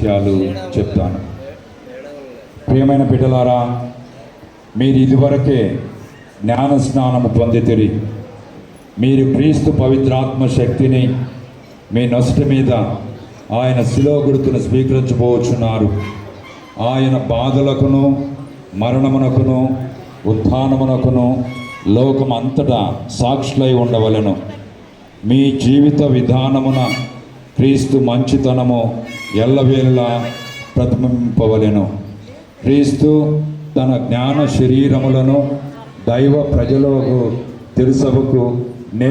విషయాలు చెప్తాను. ప్రియమైన బిడ్డలారా మీరు ఇదివరకే జ్ఞాన స్నానము పొందితిరి. మీరు క్రీస్తు పవిత్రాత్మ శక్తిని మీ నొసటి మీద ఆయన శిలో గుర్తును స్వీకరించబోచున్నారు. ఆయన బాధలకును మరణమునకును ఉత్థానమునకును లోకం అంతటా సాక్షులై ఉండవలెను. మీ జీవిత విధానమున క్రీస్తు మంచితనము ఎల్లవేళలా ప్రతిబింపవలెను క్రీస్తు తన జ్ఞాన శరీరములను దైవ ప్రజలకు తెలుసవకు నే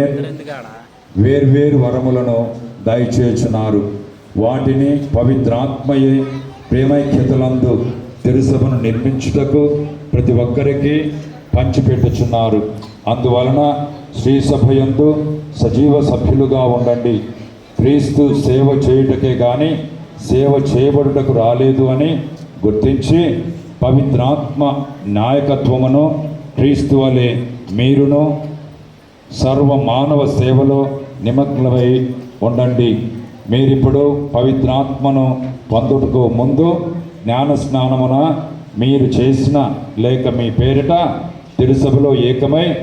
వేర్వేరు వరములను దయచేచున్నారు. వాటిని పవిత్రాత్మయే ప్రేమైక్యతలందు తెలుసభను నిర్మించుటకు ప్రతి ఒక్కరికి పంచిపెట్టుచున్నారు. అందువలన శ్రీ సభయందు సజీవ సభ్యులుగా ఉండండి. క్రీస్తు సేవ చేయుటకే కానీ సేవ చేయబడుటకు రాలేదు అని గుర్తించి పవిత్రాత్మ నాయకత్వమును క్రీస్తు వలె మీరును సర్వ మానవ సేవలో నిమగ్నమై ఉండండి. మీరిప్పుడు పవిత్రాత్మను పొందుటకు ముందు జ్ఞాన స్నానమున మీరు చేసిన లేక మీ పేరిట తిరుసభలో ఏకమై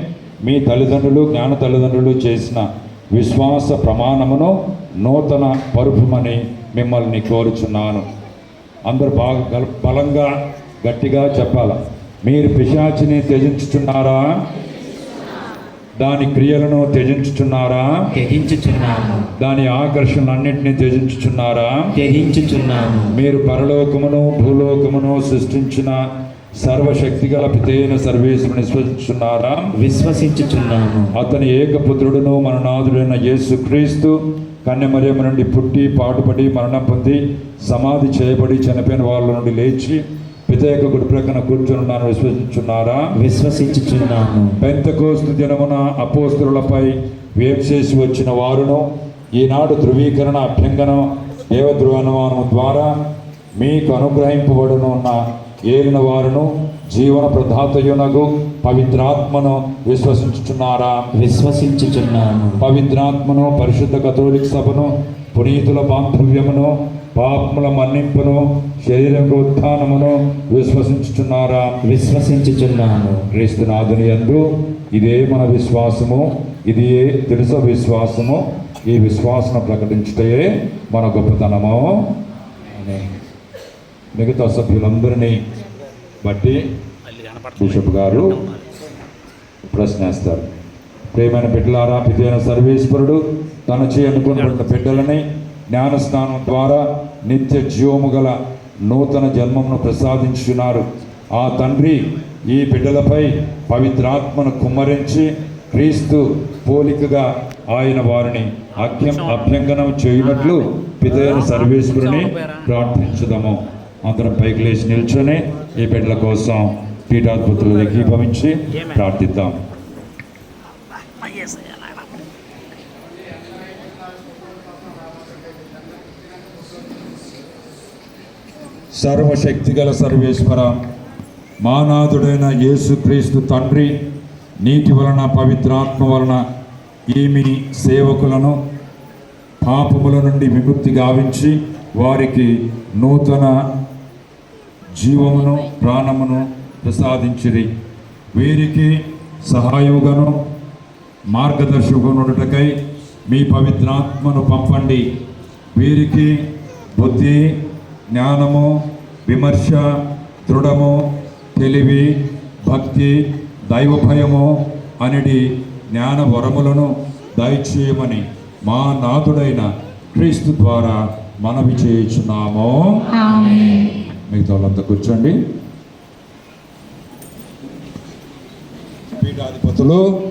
మీ తల్లిదండ్రులు జ్ఞాన తల్లిదండ్రులు చేసిన విశ్వాస ప్రమాణమును నూతన పరుపుమని మిమ్మల్ని కోరుచున్నాను. అందరూ బాగా గల- బలంగా గట్టిగా చెప్పాల? మీరు పిశాచిని త్యజించుచున్నారా? దాని క్రియలను త్యజించుచున్నారా? త్యజించుచున్నాము. దాని ఆకర్షణలన్నింటినీ త్యజించుచున్నారా? త్యజించుచున్నాము. మీరు పరలోకమును భూలోకమును సృష్టించిన సర్వశక్తిగల పితైన సర్వేశ్వరుని విశ్వసించున్నారా విశ్వసించుచున్నాము. అతని ఏకపుత్రుడును మననాథుడైన యేసు క్రీస్తు కన్యమర్యము నుండి పుట్టి పాటుపడి మరణం పొంది సమాధి చేయబడి చనిపోయిన వాళ్ళ నుండి లేచి పితయక గుడి ప్రక్కన కూర్చున్నాను విశ్వసించున్నారా? విశ్వసించుచున్నాము పెంతకోస్తు దినమున అపోస్తులపై వేంచేసి వచ్చిన వారును ఈనాడు ధృవీకరణ అభ్యంగనం దేవద్రువనుమానం ద్వారా మీకు అనుగ్రహింపబడునున్న ఏలిన వారును జీవన ప్రదాతయునగు పవిత్రాత్మను విశ్వసించుచున్నారా? విశ్వసించుచున్నాము పవిత్రాత్మను పరిశుద్ధ కథోలిక్ సభను పునీతుల బాంధవ్యమును పాపముల మన్నింపును శరీర ఉత్థానమును విశ్వసించుచున్నారా? విశ్వసించుచున్నాము క్రీస్తునాథుని యందు ఇదే మన విశ్వాసము ఇది ఏ తెలుస విశ్వాసము. ఈ విశ్వాసను ప్రకటించుటే మన గొప్పతనము. మిగతా సభ్యులందరినీ బట్టి బిషప్ గారు ప్రశ్నిస్తారు. ప్రేమైన బిడ్డలారా పితైన సర్వేశ్వరుడు తన చే అనుకున్న బిడ్డలని జ్ఞానస్నానం ద్వారా నిత్య జీవము గల నూతన జన్మమును ప్రసాదించున్నారు ఆ తండ్రి ఈ బిడ్డలపై పవిత్రాత్మను కుమ్మరించి క్రీస్తు పోలికగా ఆయన వారిని అభ్యం అభ్యంగనం చేయునట్లు పితైన సర్వేశ్వరుని ప్రార్థించుదాము. అందరం పైకి లేచి నిల్చొని ఈ బిడ్డల కోసం పీఠాధిపతులు ఏకీభవించి ప్రార్థిద్దాం. సర్వశక్తిగల సర్వేశ్వర మానాథుడైన యేసుక్రీస్తు తండ్రి నీటి వలన పవిత్రాత్మ వలన ఈమి సేవకులను పాపముల నుండి విముక్తి గావించి వారికి నూతన జీవమును ప్రాణమును ప్రసాదించిరి. వీరికి సహాయముగాను మార్గదర్శకునుటకై మీ పవిత్రాత్మను పంపండి. వీరికి బుద్ధి జ్ఞానము విమర్శ దృఢము తెలివి భక్తి దైవ భయము అనిడి జ్ఞాన వరములను దయచేయమని మా నాథుడైన క్రీస్తు ద్వారా మనవి చేయుచున్నాము. మిగతా వాళ్ళంతా కూర్చోండి. పీఠాధిపతులు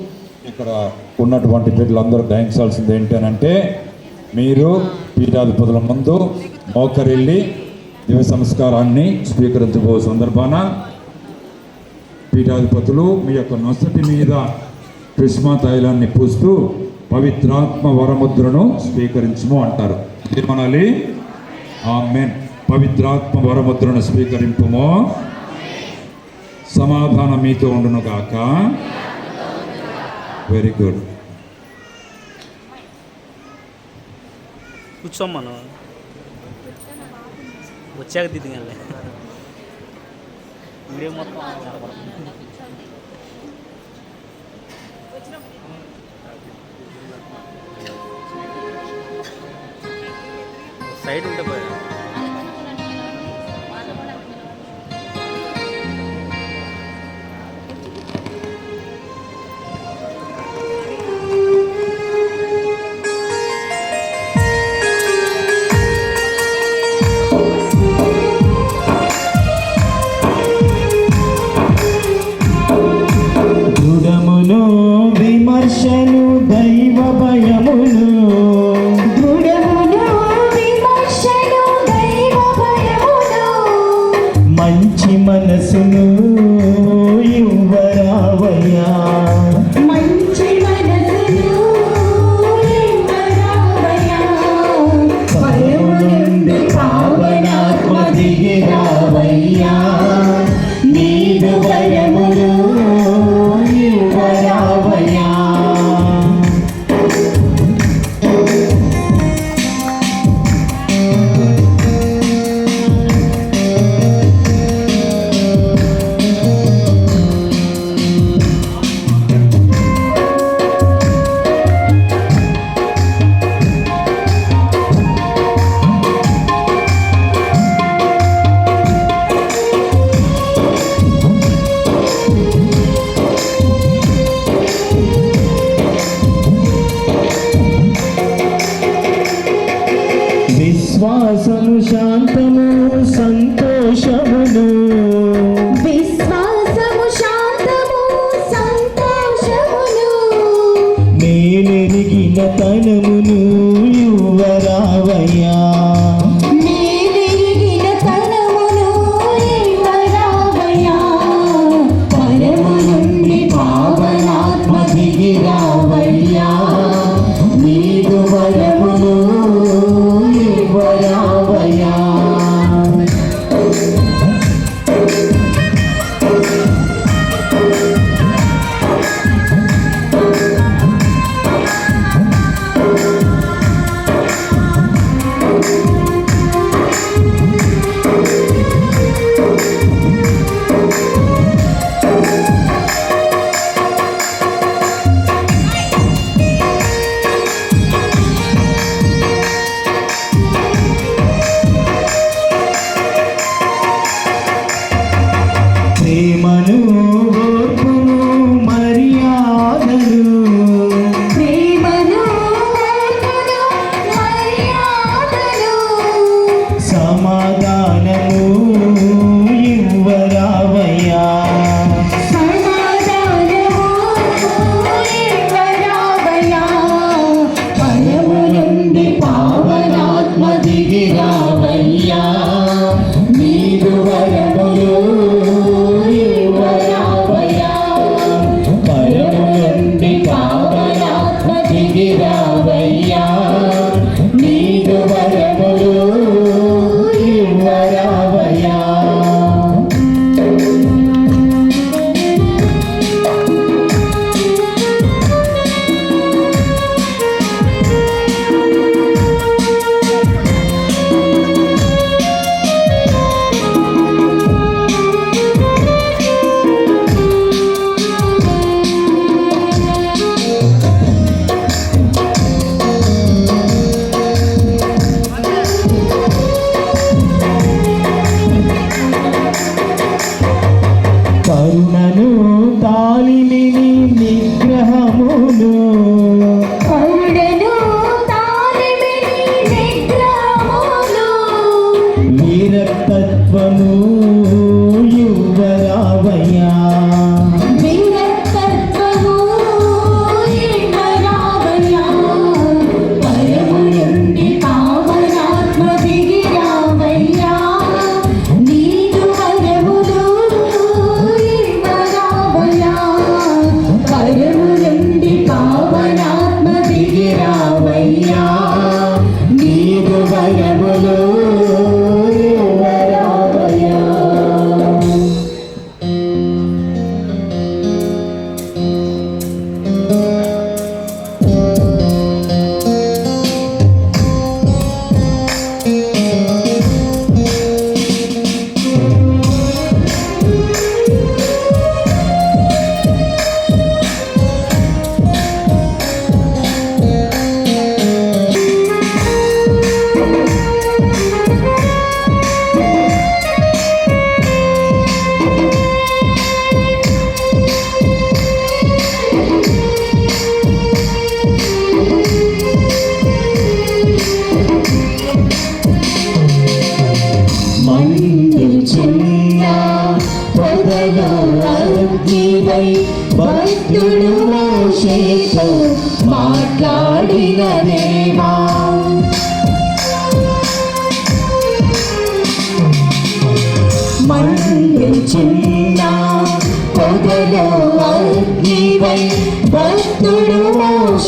ఇక్కడ ఉన్నటువంటి బిడ్డలందరూ గ్రహించాల్సింది ఏంటనంటే మీరు పీఠాధిపతుల ముందు మోకరిల్లి దివ్య సంస్కారాన్ని స్వీకరించబో సందర్భాన పీఠాధిపతులు మీ యొక్క నొసటి మీద కృష్మా తైలాన్ని పూస్తూ పవిత్రాత్మ వరముద్రను స్వీకరించము అంటారు. ఏమనాలి ఆమెన్. పవిత్రాత్మ వరముద్రను స్వీకరింపుమో. సమాధానం మీతో ఉండును కాక వెరీ గుడ్ కూర్చోం మనం వచ్చాక దిద్దిగలే వీడియో మొత్తం సైడ్ ఉంటే పోయా മനസ്സിനു ప్రేమను ఓర్పును మర్యాదలు. ప్రేమను మర్యాదలు సమాధానము ఇవ్వరావయ్యా. పావనాత్మ దిగిరావ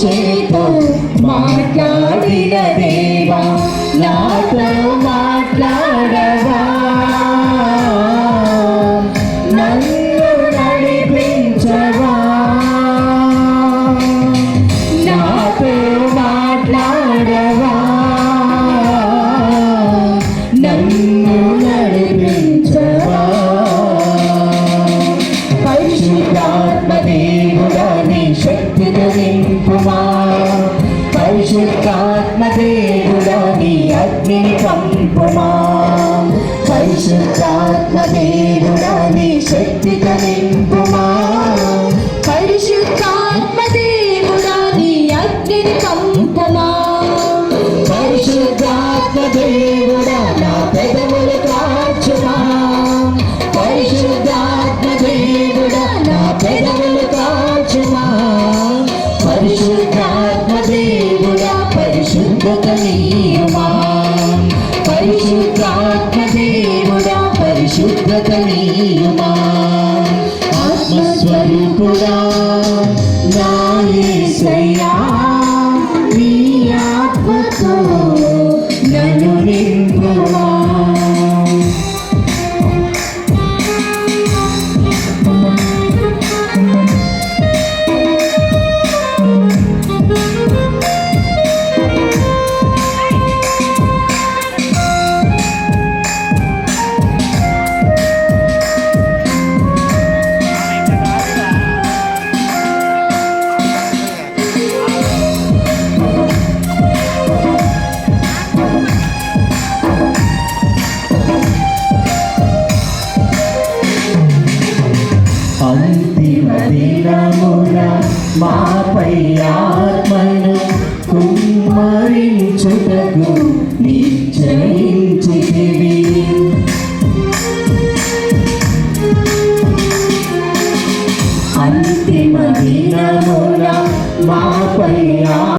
ശേഷം മാറ്റാടിടേ పరిశుద్ధాత్మ దేవుడని శక్తి కలింపుమా పరిశుద్ధాత్మ దేవుడా నీ అగ్నిని పంపుమా పరిశుద్ధాత్మ దేవుడా నా పెదవులు కాచుమా పరిశుద్ధాత్మ దేవుడా నా పెదవులు కాచుమా పరిశుద్ధాత్మ దేవుడా పరిశుద్ధత నీయుమా మాపై ఆత్మను కుమ్మరించుట